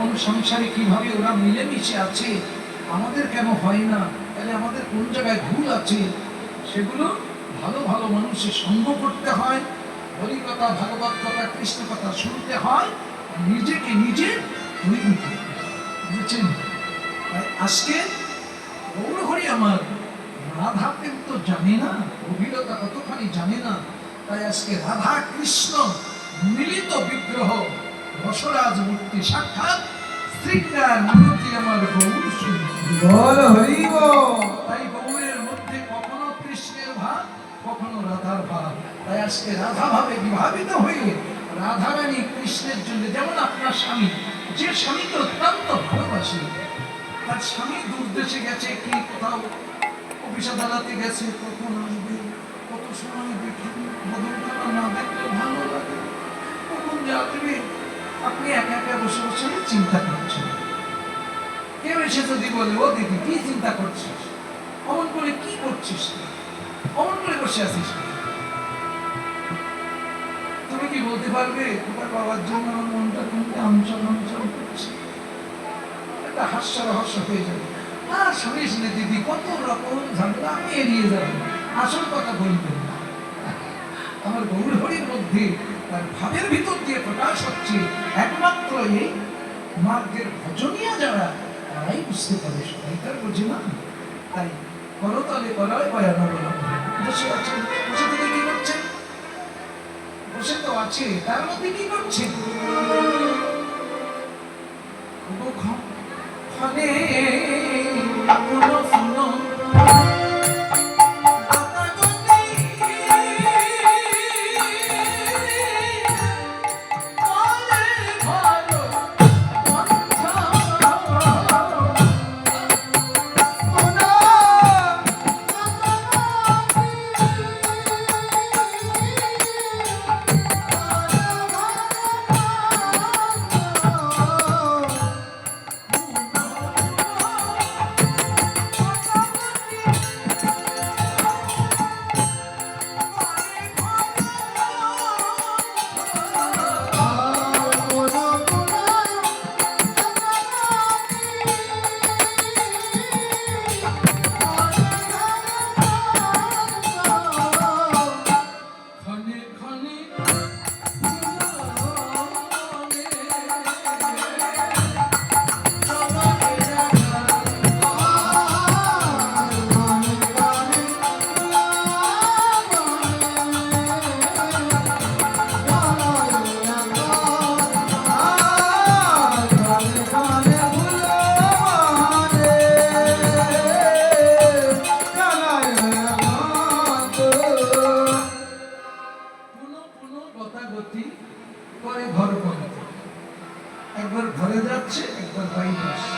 কোন সংসারে কীভাবে ওরা মিলেমিশে আছে, আমাদের কেন হয় না, তাহলে আমাদের কোন জায়গায় ভুল আছে, সেগুলো ভালো ভালো মানুষের সঙ্গ করতে হয় হরিকথা ভাগবত কথা, কৃষ্ণ কথা শুনতে হয়, নিজেকে নিজে তৈরি। বুঝেছেন আজকে গৌরহরি আমার রাধা প্রেম তো জানে না, গভীরতা কতখানি জানে না, তাই আজকে রাধা কৃষ্ণ মিলিত বিগ্রহ রসরাজ মূর্তি সাক্ষাৎ শৃঙ্গার মূর্তি আমার গৌর বল হরি তাই গৌরের মধ্যে কখনো কৃষ্ণের ভাব কখনো রাধার ভাব। তাই আজকে রাধা ভাবে বিভাবিত হয়ে রাধারানী কৃষ্ণের জন্য যেমন আপনার স্বামী যে স্বামীকে অত্যন্ত ভালোবাসে তার স্বামী দূর দেশে গেছে কি কোথাও অফিসে দাঁড়াতে গেছে কখন আসবে কত সময় দেখি বদলখানা না দেখলে ভালো লাগে কখন যে আসবে আপনি একা একা বসে বসে চিন্তা করছেন। কেউ এসে যদি বলে, ও দিদি, কি চিন্তা করছিস? অমন করে কি করছিস অমন করে বসে আছিস তুমি কি বলতে পারবে? তোমার বাবার জন্য আমার মনটা করছে। একটা হাস্য রহস্য হয়ে যাবে। শুনিস না দিদি, কত রকম ঝামেলা, আমি এড়িয়ে যাব আসল কথা বলবেন আমার গৌর হরির মধ্যে তার ভাবের ভিতর দিয়ে প্রকাশ হচ্ছে, একমাত্র এই মার্গের ভজনিয়া যারা, তারাই বুঝতে পারে সবাই তার বোঝে না তাই করতলে করায় বয়ান বললাম বসে আছেন বসে থেকে কি করছেন বসে তো আছে, তার মধ্যে কি করছে? ক্ষণে ফুলো গতাগতি করে ঘর পড়তে একবার ঘরে যাচ্ছে, একবার বাইরে আসছে।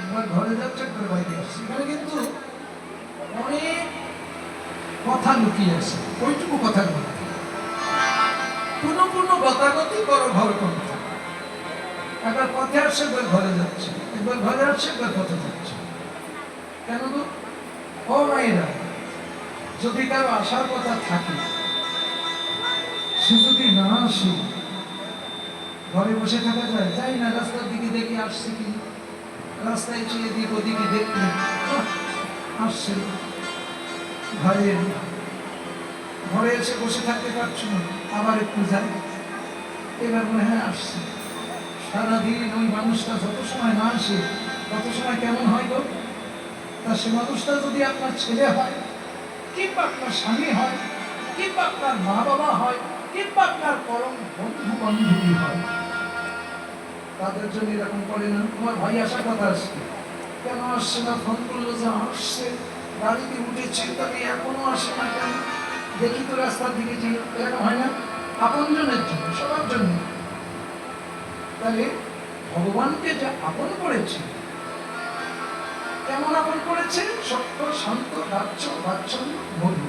একবার ঘরে যাচ্ছে, একবার বাইরে আসছে। এখানে কিন্তু অনেক কথা লুকিয়ে আছে। ওইটুকু কথার মধ্যে পুনঃ পুনঃ গতাগতি করো ঘর পড়তে একবার পথে আসছে, একবার ঘরে যাচ্ছে। একবার ঘরে আসছে, একবার পথে যাচ্ছে। কেন গো ও মায়েরা, যদি কারও আসার কথা থাকে সে যদি না আসে। ঘরে বসে থাকা যায়। যাই না, রাস্তার দিকে দেখে আসছে কি? রাস্তায় চেয়ে দিক ওদিকে দেখলে আসছে। ঘরে ঘরে এসে বসে থাকতে পারছ না? আবার একটু যাই। এবার মনে হয় আসছে। সারাদিন ওই মানুষটা যত সময় না আসে, তত সময় কেমন হয় গো? তা সে মানুষটা যদি আপনার ছেলে হয়, কিংবা আপনার স্বামী হয়, কিংবা আপনার মা বাবা হয় কিংবা আপনার পরম বন্ধু বান্ধবী হয়, তাদের জন্য এরকম করে না। তোমার ভাই আসার কথা আসছে। কেন আসছে না? ফোন করল যে আসছে। গাড়িতে উঠেছে, তবে এখনও আসে না কেন? দেখি তো রাস্তার দিকে যে এরকম হয় না? আপনজনের জন্য, সবার জন্য। তাহলে ভগবানকে যা আপন করেছে, কেমন আপন করেছে? সত্য, শান্ত বাচ্চ বাচ্চল্য মধু।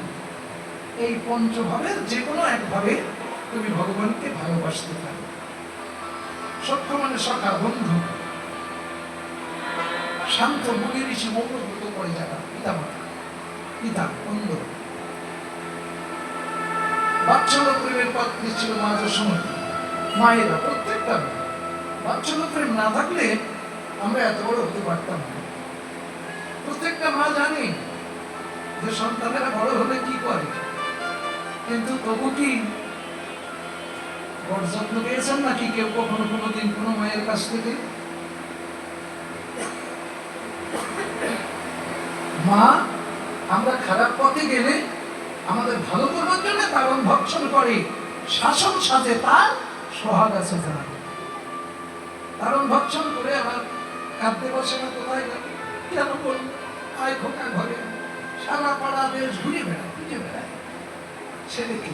এই পঞ্চভাবের যে কোনো একভাবে তুমি ভগবানকে ভালোবাসতে পারো। সত্য মানে সখা, বন্ধু। শান্ত মুনি ঋষি মৌনভূত করে যারা পিতা মাতা। পিতা, বন্ধু। বাচ্চল্য প্রেমের পথ ছিল মা যশোমতী মায়েরা প্রত্যেকটা মেয়ে। বাচ্চা প্রেম না থাকলে আমরা এত বড় হতে পারতাম না। প্রত্যেকটা মা জানে যে সন্তানেরা বড় হলে কি করে। কিন্তু তবু কি যত্ন পেয়েছেন নাকি কেউ কখনো কোনো দিন কোনো মায়ের কাছ থেকে? মা, আমরা খারাপ পথে গেলে আমাদের ভালো করবার জন্য কারণ ভক্ষণ করে, শাসন সাজে তার সোহাগ আছে তার কারণ ভক্ষণ করে আমার কাঁদতে বসে না কোথায় গেল? কেন বলল আয় খোকা ঘরে। সারা পাড়া বেশ ঘুরে বেড়ায় ঘুরে বেড়ায়। ছেলে কি?